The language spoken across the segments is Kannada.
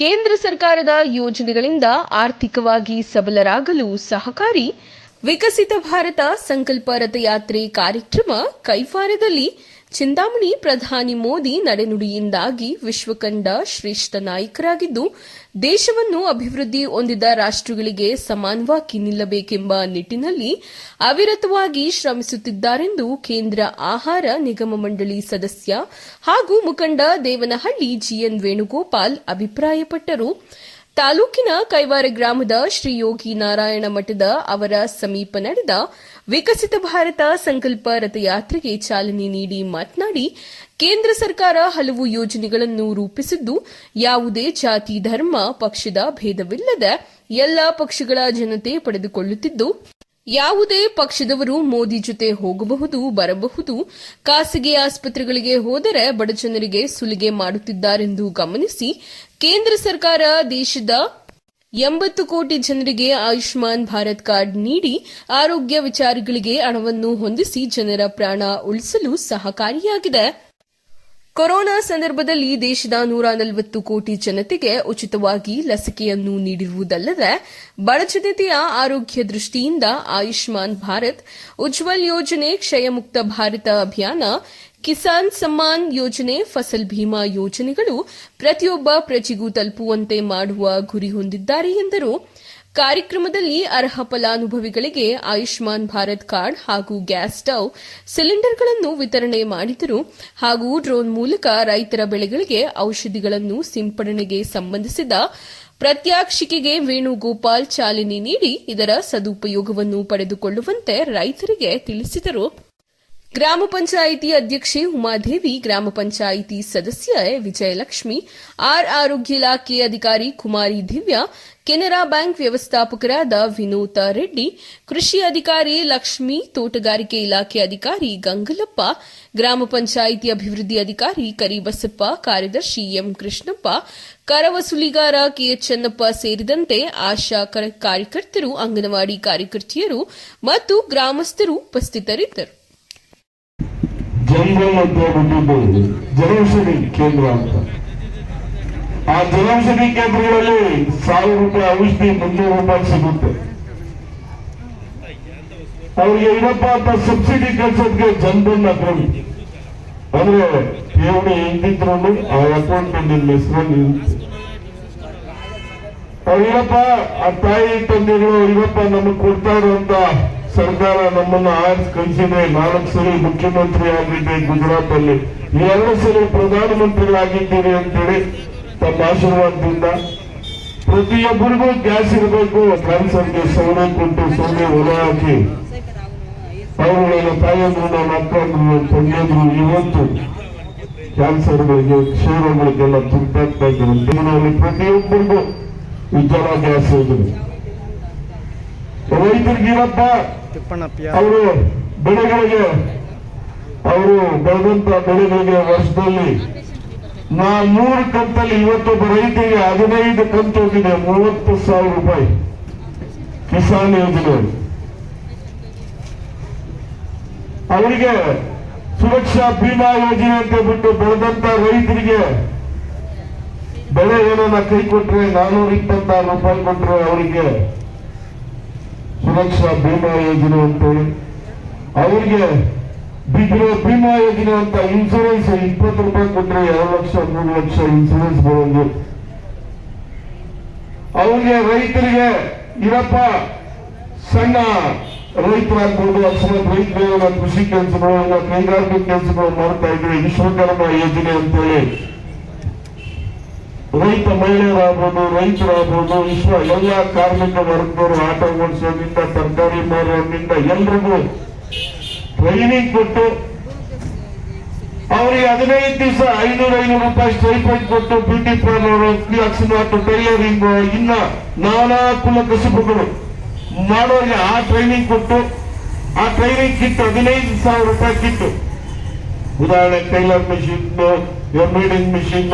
ಕೇಂದ್ರ ಸರ್ಕಾರದ ಯೋಜನೆಗಳಿಂದ ಆರ್ಥಿಕವಾಗಿ ಸಬಲರಾಗಲು ಸಹಕಾರಿ ವಿಕಸಿತ ಭಾರತ ಸಂಕಲ್ಪ ರಥಯಾತ್ರೆ ಕಾರ್ಯಕ್ರಮ ಕೈವಾರದಲ್ಲಿ ಚಿಂತಾಮಣಿ ಪ್ರಧಾನಿ ಮೋದಿ ನಡೆನುಡಿಯಿಂದಾಗಿ ವಿಶ್ವಕಂಡ ಶ್ರೇಷ್ಠ ನಾಯಕರಾಗಿದ್ದು, ದೇಶವನ್ನು ಅಭಿವೃದ್ಧಿ ಹೊಂದಿದ ರಾಷ್ಟ್ರಗಳಿಗೆ ಸಮಾನವಾಗಿ ನಿಲ್ಲಬೇಕೆಂಬ ನಿಟ್ಟಿನಲ್ಲಿ ಅವಿರತವಾಗಿ ಶ್ರಮಿಸುತ್ತಿದ್ದಾರೆಂದು ಕೇಂದ್ರ ಆಹಾರ ನಿಗಮ ಮಂಡಳಿ ಸದಸ್ಯ ಹಾಗೂ ಮುಖಂಡ ದೇವನಹಳ್ಳಿ ಜಿಎನ್ ವೇಣುಗೋಪಾಲ್ ಅಭಿಪ್ರಾಯಪಟ್ಟರು. ತಾಲೂಕಿನ ಕೈವಾರ ಗ್ರಾಮದ ಶ್ರೀ ಯೋಗಿ ನಾರಾಯಣ ಮಠದ ಅವರ ಸಮೀಪ ನಡೆದ ವಿಕಸಿತ ಭಾರತ ಸಂಕಲ್ಪ ರಥಯಾತ್ರೆಗೆ ಚಾಲನೆ ನೀಡಿ ಮಾತನಾಡಿ, ಕೇಂದ್ರ ಸರ್ಕಾರ ಹಲವು ಯೋಜನೆಗಳನ್ನು ರೂಪಿಸಿದ್ದು, ಯಾವುದೇ ಜಾತಿ, ಧರ್ಮ, ಪಕ್ಷದ ಭೇದವಿಲ್ಲದೆ ಎಲ್ಲ ಪಕ್ಷಗಳ ಜನತೆ ಪಡೆದುಕೊಳ್ಳುತ್ತಿದ್ದು, ಯಾವುದೇ ಪಕ್ಷದವರು ಮೋದಿ ಜೊತೆ ಹೋಗಬಹುದು, ಬರಬಹುದು, ಖಾಸಗಿ ಆಸ್ಪತ್ರೆಗಳಿಗೆ ಹೋದರೆ ಬಡಜನರಿಗೆ ಸುಲಿಗೆ ಮಾಡುತ್ತಿದ್ದಾರೆಂದು ಗಮನಿಸಿ ಕೇಂದ್ರ ಸರ್ಕಾರ ದೇಶದ ಎಂಬತ್ತು ಕೋಟಿ ಜನರಿಗೆ ಆಯುಷ್ಮಾನ್ ಭಾರತ್ ಕಾರ್ಡ್ ನೀಡಿ ಆರೋಗ್ಯ ವಿಚಾರಗಳಿಗೆ ಹಣವನ್ನು ಹೊಂದಿಸಿ ಜನರ ಪ್ರಾಣ ಉಳಿಸಲು ಸಹಕಾರಿಯಾಗಿದೆ. ಕೊರೋನಾ ಸಂದರ್ಭದಲ್ಲಿ ದೇಶದ ನೂರ ನಲವತ್ತು ಕೋಟಿ ಜನತೆಗೆ ಉಚಿತವಾಗಿ ಲಸಿಕೆಯನ್ನು ನೀಡಿರುವುದಲ್ಲದೆ, ಬಡಜನತೆಯ ಆರೋಗ್ಯ ದೃಷ್ಟಿಯಿಂದ ಆಯುಷ್ಮಾನ್ ಭಾರತ್ ಉಜ್ವಲ್ ಯೋಜನೆ ಕ್ಷಯಮುಕ್ತ ಭಾರತ ಅಭಿಯಾನ ಕಿಸಾನ್ ಸಮ್ಮಾನ್ ಯೋಜನೆ, ಫಸಲ್ ಭೀಮಾ ಯೋಜನೆಗಳು ಪ್ರತಿಯೊಬ್ಬ ಪ್ರಜೆಗೂ ತಲುಪುವಂತೆ ಮಾಡುವ ಗುರಿ ಹೊಂದಿದ್ದಾರೆ ಎಂದರು. ಕಾರ್ಯಕ್ರಮದಲ್ಲಿ ಅರ್ಹ ಫಲಾನುಭವಿಗಳಿಗೆ ಆಯುಷ್ಮಾನ್ ಭಾರತ್ ಕಾರ್ಡ್ ಹಾಗೂ ಗ್ಯಾಸ್ ಸ್ಟವ್ ಸಿಲಿಂಡರ್ಗಳನ್ನು ವಿತರಣೆ ಮಾಡಿದರು. ಹಾಗೂ ಡ್ರೋನ್ ಮೂಲಕ ರೈತರ ಬೆಳೆಗಳಿಗೆ ಔಷಧಿಗಳನ್ನು ಸಿಂಪಡಣೆಗೆ ಸಂಬಂಧಿಸಿದ ಪ್ರತ್ಯಾಕ್ಷಿಕೆಗೆ ವೇಣುಗೋಪಾಲ್ ಚಾಲನೆ ನೀಡಿ ಇದರ ಸದುಪಯೋಗವನ್ನು ಪಡೆದುಕೊಳ್ಳುವಂತೆ ರೈತರಿಗೆ ತಿಳಿಸಿದರು. ಗ್ರಾಮ ಪಂಚಾಯಿತಿ ಅಧ್ಯಕ್ಷೆ ಉಮಾದೇವಿ, ಗ್ರಾಮ ಪಂಚಾಯಿತಿ ಸದಸ್ಯ ವಿಜಯಲಕ್ಷ್ಮಿ, ಆರ್ ಆರೋಗ್ಯ ಇಲಾಖೆ ಅಧಿಕಾರಿ ಕುಮಾರಿ ದಿವ್ಯಾ, ಕೆನರಾ ಬ್ಯಾಂಕ್ ವ್ಯವಸ್ಥಾಪಕರಾದ ವಿನೋತ ರೆಡ್ಡಿ, ಕೃಷಿ ಅಧಿಕಾರಿ ಲಕ್ಷ್ಮಿ, ತೋಟಗಾರಿಕೆ ಇಲಾಖೆ ಅಧಿಕಾರಿ ಗಂಗಲಪ್ಪ, ಗ್ರಾಮ ಪಂಚಾಯಿತಿ ಅಭಿವೃದ್ಧಿ ಅಧಿಕಾರಿ ಕರಿಬಸಪ್ಪ, ಕಾರ್ಯದರ್ಶಿ ಎಂ ಕೃಷ್ಣಪ್ಪ, ಕರವಸುಲಿಗಾರ ವಸೂಲಿಗಾರ ಕೆಎಚ್ ಚೆನ್ನಪ್ಪ ಸೇರಿದಂತೆ ಆಶಾ ಕರ- ಕಾರ್ಯಕರ್ತರು, ಅಂಗನವಾಡಿ ಕಾರ್ಯಕರ್ತೆಯರು ಮತ್ತು ಗ್ರಾಮಸ್ಥರು ಉಪಸ್ಥಿತರಿದ್ದರು. ಜಂಗಲ್ ಅಂತ ಹೇಳ್ಬಿಟ್ಟಿದ್ದು ಜನೌಷಧಿ ಕೇಂದ್ರ ಅಂತ. ಆ ಜನೌಷಧಿ ಕೇಂದ್ರಗಳಲ್ಲಿ ಸಾವಿರ ರೂಪಾಯಿ ಔಷಧಿ ಮುನ್ನೂರು ರೂಪಾಯಿ ಸಿಗುತ್ತೆ. ಅವ್ರಿಗೆ ಏನಪ್ಪ ಅಂತ ಸಬ್ಸಿಡಿ ಕಳ್ಸೋದಕ್ಕೆ ಅಂದ್ರೆ ಠೇವಣಿ ಹೆಂಗಿದ್ರು ಆ ಅಕೌಂಟ್ ನಿಮ್ಮ ಹೆಸರಲ್ಲಿ ಅವ್ರಿಗಪ್ಪ ಆ ತಾಯಿ ತಂದೆಗಳು ಇವಪ್ಪ ನಮಗ್ ಕೊಡ್ತಾ ಇರುವಂತ ಸರ್ಕಾರ ನಮ್ಮನ್ನ ಆರಿಸಿ ಕಳಿಸಿದೆ ನಾಲ್ಕು ಸರಿ ಮುಖ್ಯಮಂತ್ರಿ ಆಗಿದ್ದೆ ಗುಜರಾತ್ ಅಲ್ಲಿ ಎರಡು ಸರಿ ಪ್ರಧಾನಮಂತ್ರಿಗಳಾಗಿದ್ದೀರಿ ಅಂತೇಳಿ ತಮ್ಮ ಆಶೀರ್ವಾದದಿಂದ ಪ್ರತಿಯೊಬ್ಬರಿಗೂ ಗ್ಯಾಸ್ ಇರಬೇಕು. ಕ್ಯಾನ್ಸರ್ಗೆ ಸೌದೆ ಕೊಟ್ಟು ಸೌದೆ ಹೊರ ಹಾಕಿ. ಅವುಗಳ ತಾಯಂದ್ರು ನನ್ನ ಅಕ್ಕಂದ್ರು ತಂದೆಯಂದ್ರು ಇವತ್ತು ಕ್ಯಾನ್ಸರ್ಗಳಿಗೆ ಕ್ಷೀರಗಳಿಗೆಲ್ಲ ತುಂಬಾಗ್ತಾ ಇದ್ದಾರೆ ದಿನದಲ್ಲಿ ಪ್ರತಿಯೊಬ್ಬರಿಗೂ ಉಜ್ವಲ ಗ್ಯಾಸ್ ಇದ್ರು ರೈತರಿಗಿರಪ್ಪ ತಿಪ್ಪಣ್ಣಪ್ಪ. ಅವರು ಅವರು ಬೆಳೆದಂತ ಬೆಳೆಗಳಿಗೆ ವರ್ಷದಲ್ಲಿ ನಾ ನೂರು ಕಂತಲ್ಲಿ ಇವತ್ತೊಬ್ಬ ರೈತರಿಗೆ ಹದಿನೈದು ಕಂತು ಹೋಗಿದೆ, ಮೂವತ್ತು ಸಾವಿರ ರೂಪಾಯಿ. ಕಿಸಾನ್ ಯೋಜನೆ. ಅವರಿಗೆ ಸುರಕ್ಷಾ ಬೀಮಾ ಯೋಜನೆ ಅಂತ ಬಿಟ್ಟು ಬೆಳೆದಂತ ರೈತರಿಗೆ ಬೆಳೆ ಏನನ್ನ ಕೈ ಕೊಟ್ರೆ ನಾನೂರ ಇಪ್ಪತ್ತಾರು ರೂಪಾಯಿ ಕೊಟ್ರೆ ಅವರಿಗೆ ಸುರಕ್ಷಾ ಭೀಮಾ ಯೋಜನೆ ಅಂತೇಳಿ ಅವರಿಗೆ ಬಿದ್ದಿರೋ ಭೀಮಾ ಯೋಜನೆ ಅಂತ ಇನ್ಸೂರೆನ್ಸ್ ಇಪ್ಪತ್ತು ರೂಪಾಯಿ ಕೊಟ್ಟರೆ ಎರಡು ಲಕ್ಷ, ಮೂರು ಲಕ್ಷ ಇನ್ಸೂರೆನ್ಸ್ ಬರೋದು. ಅವ್ರಿಗೆ ರೈತರಿಗೆ ಇರಪ್ಪ ಸಣ್ಣ ರೈತರಾಗ್ಬೋದು ಅಕಸ್ಮಾತ್ ರೈತರು ಕೃಷಿ ಕೆಲಸಗಳು ಕೈಗಾರಿಕೆ ಕೆಲಸಗಳು ಮಾಡ್ತಾ ಇದ್ರೆ ವಿಶ್ವಕರ್ಮ ಯೋಜನೆ ಅಂತೇಳಿ ರೈತ ಮಹಿಳೆಯರಾಗ್ಬೋದು, ರೈತರಾಗ್ಬೋದು, ವಿಶ್ವ ಎಲ್ಲ ಕಾರ್ಮಿಕ ವರ್ಗದವರು ಆಟೋ ಓಡಿಸೋದ್ರಿಂದ ತರಕಾರಿ ಮಾರೋದ್ರಿಂದ ಎಲ್ರಿಗೂ ಟ್ರೈನಿಂಗ್ ಕೊಟ್ಟು ಅವರಿಗೆ ಹದಿನೈದು ದಿವಸ ಐನೂರ, ಐನೂರು ರೂಪಾಯಿ ಸ್ಟೈಪೆಂಡ್ ಕೊಟ್ಟು ಬ್ಯೂಟಿ ಪಾರ್ಲರ್ ಅಕಸ್ಮಾತ್ ಟೈಲರಿಂಗ್ ಇನ್ನ ನಾನಾ ಕುಲ ಕಸುಬುಗಳು ಮಾಡೋರಿಗೆ ಆ ಟ್ರೈನಿಂಗ್ ಕೊಟ್ಟು, ಆ ಟ್ರೈನಿಂಗ್ ಕಿಟ್ ಹದಿನೈದು ಸಾವಿರ ರೂಪಾಯಿ ಕಿಟ್ಟು. ಉದಾಹರಣೆ ಟೈಲರ್ ಮಿಷಿನ್ ಎಂಬ್ರಾಯ್ಡಿಂಗ್ ಮಿಷಿನ್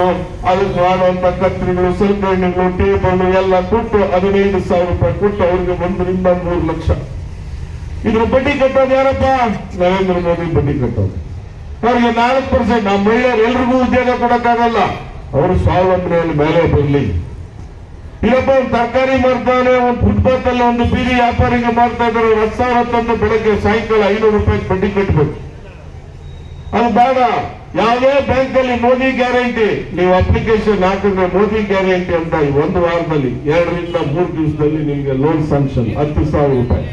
ಅದಕ್ಕೆ ಮಾಡುವಂತ ಕತ್ರಿಗಳು ಸಲಕರಣೆಗಳು ಟೇಬಲ್ ಎಲ್ಲ ಕೊಟ್ಟು ಹದಿನೈದು ಸಾವಿರ ರೂಪಾಯಿ ಕೊಟ್ಟು ಅವ್ರಿಗೆ ಒಂದರಿಂದ ಮೂರು ಲಕ್ಷ. ಇದ್ರ ಬಡ್ಡಿ ಕಟ್ಟೋದು ಯಾರಪ್ಪ? ನರೇಂದ್ರ ಮೋದಿ ಬಡ್ಡಿ ಕಟ್ಟೋದು. ಅವ್ರಿಗೆ ನಾಲ್ಕು ಪರ್ಸೆಂಟ್ ನಮ್ಮ ಮಹಿಳೆಯರು ಎಲ್ರಿಗೂ ಉದ್ಯೋಗ ಕೊಡಕ್ಕಾಗಲ್ಲ. ಅವರು ಸ್ವಾವಲಂಬನೆಯಲ್ಲಿ ಮೇಲೆ ಬರಲಿ. ಇಲ್ಲಪ್ಪ, ಒಂದು ತರಕಾರಿ ಮಾರ್ತಾನೆ, ಒಂದು ಫುಟ್ಪಾತ್ ಅಲ್ಲಿ ಒಂದು ಬೀದಿ ವ್ಯಾಪಾರಿಗೆ ಮಾಡ್ತಾ ಇದ್ದಾರೆ. ಹತ್ತು ಸಾವಿರ ತಂದು ಬೆಳಗ್ಗೆ ಸಾಯಂಕಾಲ ಐನೂರು ರೂಪಾಯಿ ಬಡ್ಡಿ ಕಟ್ಟಬೇಕು ಅದು ಬೇಡ. ಯಾವುದೇ ಬ್ಯಾಂಕ್ ಅಲ್ಲಿ ಮೋದಿ ಗ್ಯಾರಂಟಿ, ನೀವು ಅಪ್ಲಿಕೇಶನ್ ಹಾಕಿದ್ರೆ ಮೋದಿ ಗ್ಯಾರಂಟಿ ಅಂತ ಒಂದು ವಾರದಲ್ಲಿ, ಎರಡರಿಂದ ಮೂರು ದಿವಸದಲ್ಲಿ ನಿಮಗೆ ಲೋನ್ ಸ್ಯಾಂಕ್ಷನ್ ಹತ್ತು ಸಾವಿರ ರೂಪಾಯಿ.